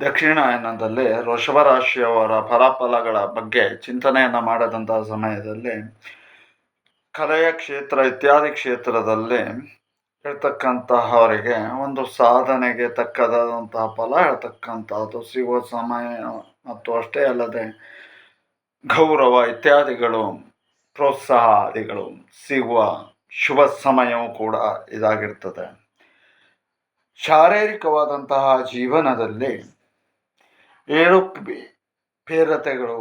ದಕ್ಷಿಣಾಯನದಲ್ಲಿ ವೃಷಭ ರಾಶಿಯವರ ಫಲಾಫಲಗಳ ಬಗ್ಗೆ ಚಿಂತನೆಯನ್ನು ಮಾಡದಂತಹ ಸಮಯದಲ್ಲಿ ಕಲೆಯ ಕ್ಷೇತ್ರ, ಇತ್ಯಾದಿ ಕ್ಷೇತ್ರದಲ್ಲಿ ಇರ್ತಕ್ಕಂತಹವರಿಗೆ ಒಂದು ಸಾಧನೆಗೆ ತಕ್ಕದಾದಂತಹ ಫಲ ಹೇಳ್ತಕ್ಕಂಥದ್ದು ಸಿಗುವ ಸಮಯ ಮತ್ತು ಅಷ್ಟೇ ಅಲ್ಲದೆ ಗೌರವ ಇತ್ಯಾದಿಗಳು, ಪ್ರೋತ್ಸಾಹಾದಿಗಳು ಸಿಗುವ ಶುಭ ಸಮಯವೂ ಕೂಡ ಇದಾಗಿರ್ತದೆ. ಶಾರೀರಿಕವಾದಂತಹ ಜೀವನದಲ್ಲಿ ಏಳು ಪೇರತೆಗಳು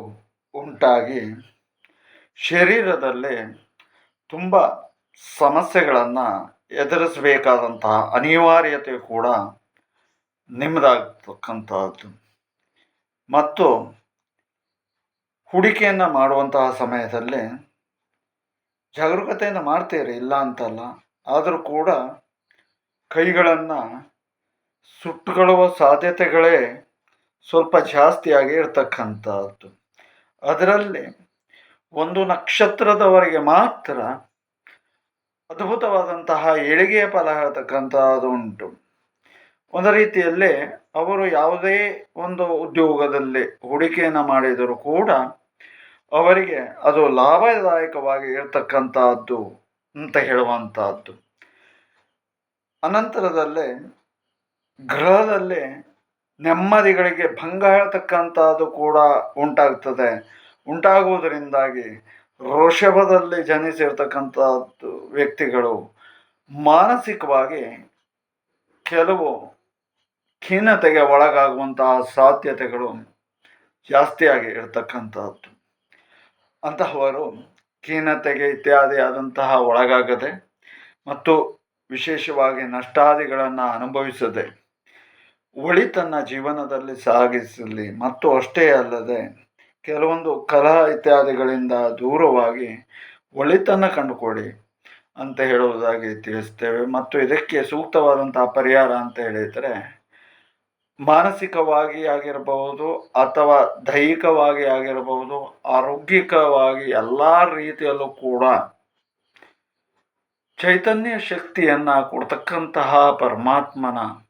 ಉಂಟಾಗಿ ಶರೀರದಲ್ಲಿ ತುಂಬ ಸಮಸ್ಯೆಗಳನ್ನು ಎದುರಿಸಬೇಕಾದಂತಹ ಅನಿವಾರ್ಯತೆ ಕೂಡ ನಿಮ್ಮದಾಗ್ತಕ್ಕಂಥದ್ದು ಮತ್ತು ಹೂಡಿಕೆಯನ್ನು ಮಾಡುವಂತಹ ಸಮಯದಲ್ಲಿ ಜಾಗರೂಕತೆಯನ್ನು ಮಾಡ್ತೀರಿ? ಇಲ್ಲ ಅಂತಲ್ಲ. ಆದರೂ ಕೂಡ ಕೈಗಳನ್ನು ಸುಟ್ಟುಕೊಳ್ಳುವ ಸಾಧ್ಯತೆಗಳೇ ಸ್ವಲ್ಪ ಜಾಸ್ತಿಯಾಗಿ ಇರ್ತಕ್ಕಂಥದ್ದು. ಅದರಲ್ಲಿ ಒಂದು ನಕ್ಷತ್ರದವರೆಗೆ ಮಾತ್ರ ಅದ್ಭುತವಾದಂತಹ ಏಳಿಗೆಯ ಫಲ ಹೇಳ್ತಕ್ಕಂಥದ್ದು ಉಂಟು. ಒಂದು ರೀತಿಯಲ್ಲಿ ಅವರು ಯಾವುದೇ ಒಂದು ಉದ್ಯೋಗದಲ್ಲಿ ಹೂಡಿಕೆಯನ್ನು ಮಾಡಿದರೂ ಕೂಡ ಅವರಿಗೆ ಅದು ಲಾಭದಾಯಕವಾಗಿ ಇರ್ತಕ್ಕಂಥದ್ದು ಅಂತ ಹೇಳುವಂಥದ್ದು. ಅನಂತರದಲ್ಲಿ ಗ್ರಹದಲ್ಲಿ ನೆಮ್ಮದಿಗಳಿಗೆ ಭಂಗ ಹೇಳ್ತಕ್ಕಂಥದ್ದು ಕೂಡ ಉಂಟಾಗ್ತದೆ. ಉಂಟಾಗುವುದರಿಂದಾಗಿ ಋಷಭದಲ್ಲಿ ಜನಿಸಿರ್ತಕ್ಕಂಥದ್ದು ವ್ಯಕ್ತಿಗಳು ಮಾನಸಿಕವಾಗಿ ಕೆಲವು ಖೀನತೆಗೆ ಒಳಗಾಗುವಂತಹ ಸಾಧ್ಯತೆಗಳು ಜಾಸ್ತಿಯಾಗಿ ಇರತಕ್ಕಂಥದ್ದು. ಅಂತಹವರು ಖೀನತೆಗೆ ಇತ್ಯಾದಿ ಆದಂತಹ ಒಳಗಾಗದೆ ಮತ್ತು ವಿಶೇಷವಾಗಿ ನಷ್ಟಾದಿಗಳನ್ನು ಅನುಭವಿಸದೆ ಒಳಿತನ್ನ ಜೀವನದಲ್ಲಿ ಸಾಗಿಸಲಿ. ಮತ್ತು ಅಷ್ಟೇ ಅಲ್ಲದೆ, ಕೆಲವೊಂದು ಕಲಹ ಇತ್ಯಾದಿಗಳಿಂದ ದೂರವಾಗಿ ಒಳಿತನ್ನು ಕಂಡುಕೊಡಿ ಅಂತ ಹೇಳುವುದಾಗಿ ತಿಳಿಸ್ತೇವೆ. ಮತ್ತು ಇದಕ್ಕೆ ಸೂಕ್ತವಾದಂತಹ ಪರಿಹಾರ ಅಂತ ಹೇಳಿದರೆ, ಮಾನಸಿಕವಾಗಿ ಆಗಿರಬಹುದು ಅಥವಾ ದೈಹಿಕವಾಗಿ ಆಗಿರಬಹುದು, ಆರೋಗ್ಯಿಕವಾಗಿ ಎಲ್ಲ ರೀತಿಯಲ್ಲೂ ಕೂಡ ಚೈತನ್ಯ ಶಕ್ತಿಯನ್ನು ಕೊಡ್ತಕ್ಕಂತಹ ಪರಮಾತ್ಮನ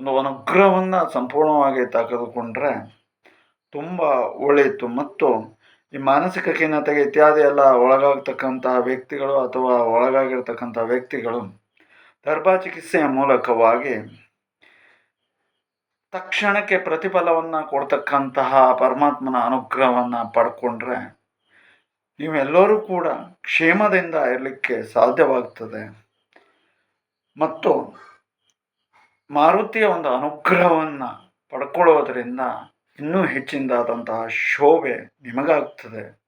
ಒಂದು ಅನುಗ್ರಹವನ್ನು ಸಂಪೂರ್ಣವಾಗಿ ತೆಗೆದುಕೊಂಡ್ರೆ ತುಂಬ ಒಳ್ಳೆಯಿತ್ತು ಮತ್ತು ಈ ಮಾನಸಿಕ ಖಿನ್ನತೆಗೆ ಇತ್ಯಾದಿ ಎಲ್ಲ ಒಳಗಾಗ್ತಕ್ಕಂತಹ ವ್ಯಕ್ತಿಗಳು ಅಥವಾ ಒಳಗಾಗಿರ್ತಕ್ಕಂಥ ವ್ಯಕ್ತಿಗಳು ದರ್ಭಾ ಚಿಕಿತ್ಸೆಯ ಮೂಲಕವಾಗಿ ತಕ್ಷಣಕ್ಕೆ ಪ್ರತಿಫಲವನ್ನು ಕೊಡ್ತಕ್ಕಂತಹ ಪರಮಾತ್ಮನ ಅನುಗ್ರಹವನ್ನು ಪಡ್ಕೊಂಡ್ರೆ ನೀವೆಲ್ಲರೂ ಕೂಡ ಕ್ಷೇಮದಿಂದ ಇರಲಿಕ್ಕೆ ಸಾಧ್ಯವಾಗ್ತದೆ. ಮತ್ತು ಮಾರುತಿಯ ಒಂದು ಅನುಗ್ರಹವನ್ನು ಪಡ್ಕೊಳ್ಳೋದರಿಂದ ಇನ್ನೂ ಹೆಚ್ಚಿನದಾದಂತಹ ಶೋಭೆ ನಿಮಗಾಗ್ತದೆ.